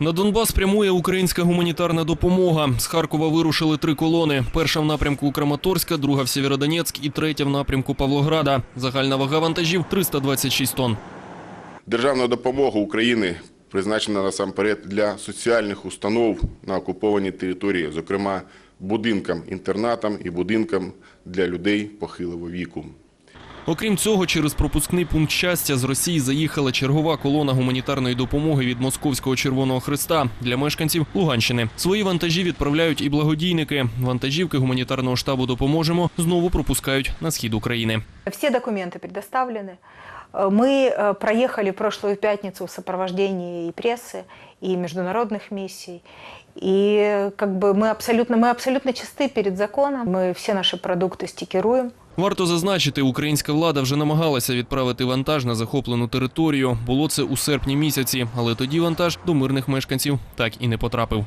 На Донбас прямує українська гуманітарна допомога. З Харкова вирушили три колони. Перша в напрямку Краматорська, друга в Сєвєродонецьк і третя в напрямку Павлограда. Загальна вага вантажів 326 тонн. Державна допомога України призначена насамперед для соціальних установ на окупованій території, зокрема будинкам, інтернатам і будинкам для людей похилого віку. Окрім цього, через пропускний пункт щастя з Росії заїхала чергова колона гуманітарної допомоги від Московського Червоного Христа для мешканців Луганщини. Свої вантажі відправляють і благодійники. Вантажівки гуманітарного штабу допоможемо знову пропускають на схід України. Все документы предоставлены. Э, Мы э, проехали прошлую пятницу в сопровождении и прессы, и международных миссий. И э, как бы мы абсолютно, мы абсолютно чисты перед законом. Мы все наши продукты стикеруем. Варто зазначити, українська влада вже намагалася відправити вантаж на захоплену територію. Було це у серпні місяці, але тоді вантаж до мирних мешканців так і не потрапив.